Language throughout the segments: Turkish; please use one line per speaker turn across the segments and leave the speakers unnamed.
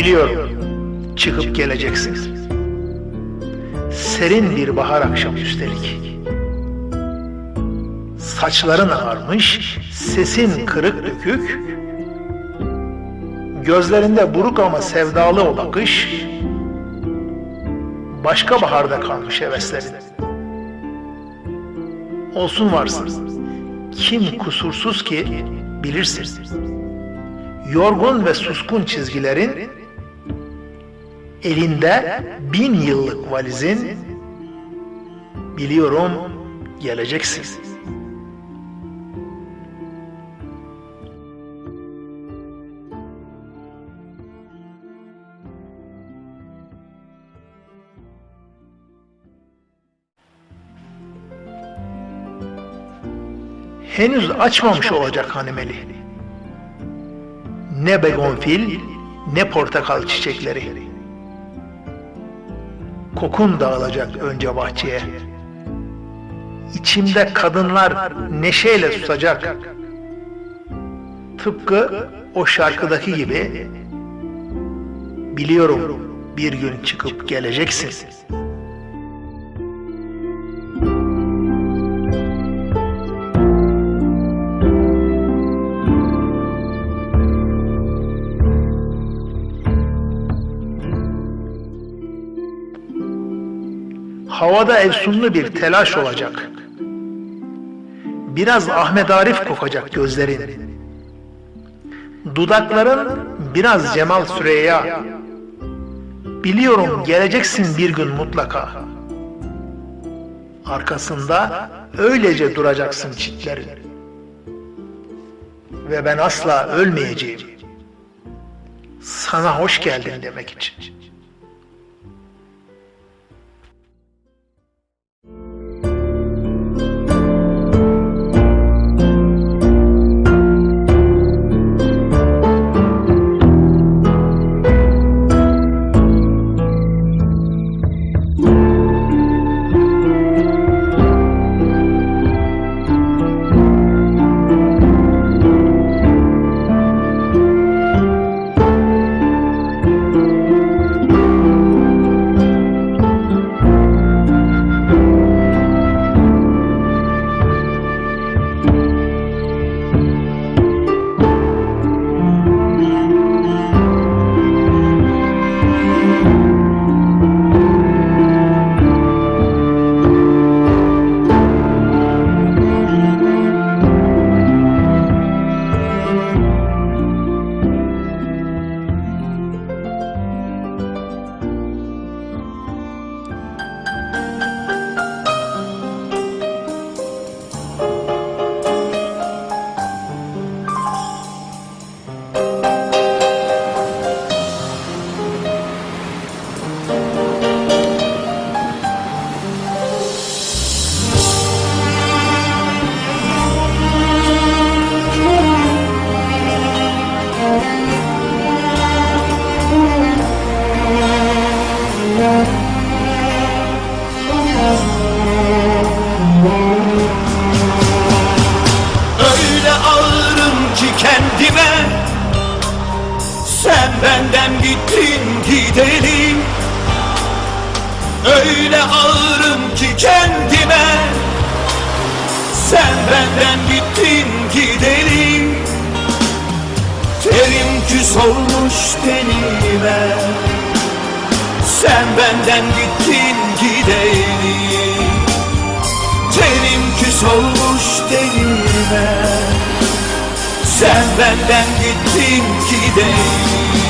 Biliyorum, çıkıp geleceksin. Serin bir bahar akşamı üstelik. Saçların ağarmış, sesin kırık dökük, gözlerinde buruk ama sevdalı o bakış, başka baharda kalmış heveslerin. Olsun varsın, kim kusursuz ki bilirsin. Yorgun ve suskun çizgilerin, elinde bin yıllık valizin, biliyorum geleceksin. henüz açmamış olacak hanımeli. Ne begonfil, ne portakal çiçekleri. Kokun dağılacak önce bahçeye. İçimde kadınlar neşeyle susacak. Tıpkı o şarkıdaki gibi biliyorum bir gün çıkıp geleceksin. Havada efsunlu bir telaş olacak. Biraz Ahmet Arif kokacak gözlerin. Dudakların biraz Cemal Süreyya. Biliyorum geleceksin bir gün mutlaka. Arkasında öylece duracaksın çitlerin. Ve ben asla ölmeyeceğim. Sana hoş geldin demek için.
Öyle ağırım ki kendime. Sen benden gittin gidelim Terim küs olmuş tenime. Sen benden gittin gidelim Tenim küs olmuş tenime. Sen benden gittin gidelim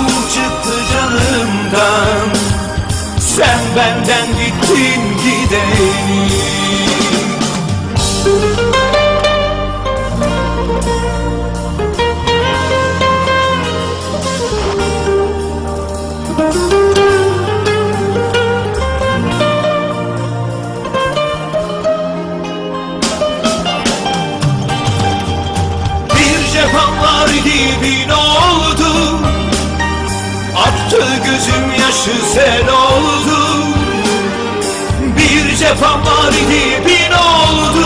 Gibi ne oldu.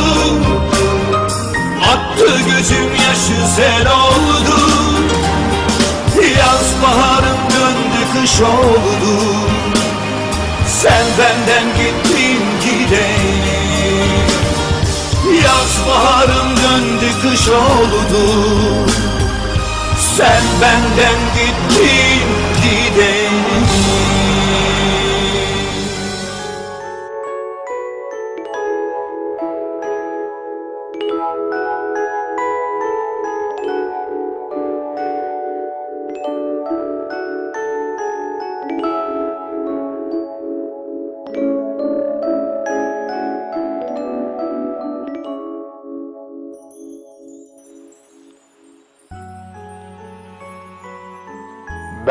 Attı gözüm yaşı sel oldu. Yaz baharım döndü kış oldu. Sen benden gittin gideyim Yaz baharım döndü kış oldu. Sen benden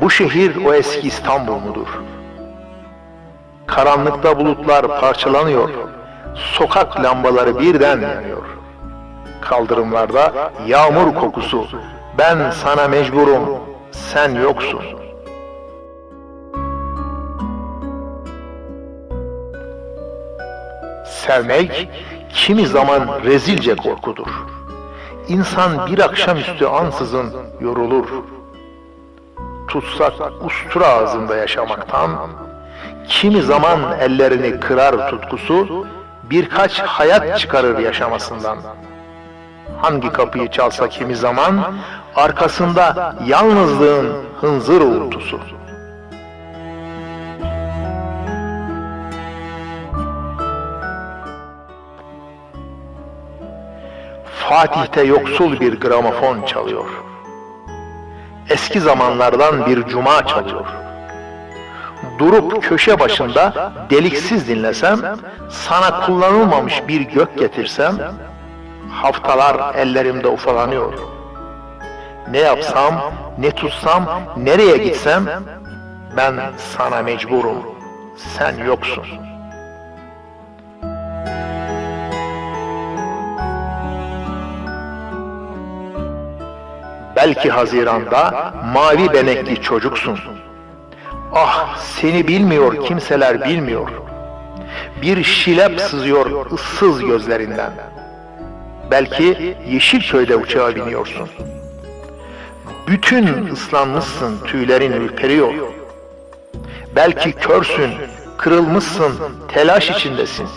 Bu şehir o eski İstanbul mudur? Karanlıkta bulutlar parçalanıyor. Sokak lambaları birden yanıyor. Kaldırımlarda yağmur kokusu. Ben sana mecburum, sen yoksun. Sevmek kimi zaman rezilce korkudur. İnsan bir akşamüstü ansızın yorulur tutsak ustura ağzında yaşamaktan, kimi zaman ellerini kırar tutkusu, birkaç hayat çıkarır yaşamasından. Hangi kapıyı çalsa kimi zaman, arkasında yalnızlığın hınzır uğultusu. Fatih'te yoksul bir gramofon çalıyor eski zamanlardan bir cuma çalıyor. Durup köşe başında deliksiz dinlesem, sana kullanılmamış bir gök getirsem, haftalar ellerimde ufalanıyor. Ne yapsam, ne tutsam, nereye gitsem, ben sana mecburum, sen yoksun. Belki Haziran'da mavi benekli çocuksun. Ah seni bilmiyor kimseler bilmiyor. Bir şilep sızıyor ıssız gözlerinden. Belki Yeşilköy'de uçağa biniyorsun. Bütün ıslanmışsın, tüylerin ürperiyor. Belki körsün, kırılmışsın, telaş içindesin.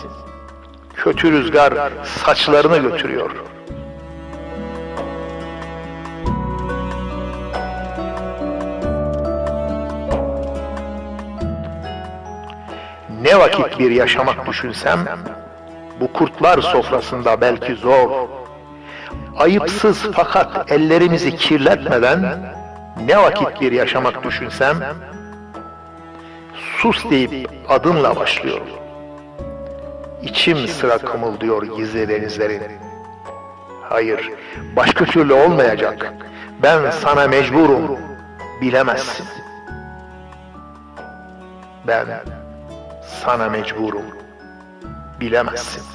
Kötü rüzgar saçlarını götürüyor. Ne vakit bir yaşamak düşünsem, bu kurtlar sofrasında belki zor. Ayıpsız fakat ellerimizi kirletmeden, ne vakit bir yaşamak düşünsem, sus deyip adınla başlıyorum. İçim sıra kımıldıyor gizli denizlerin. Hayır, başka türlü olmayacak. Ben sana mecburum, bilemezsin. Ben sana mecburum, bilemezsin.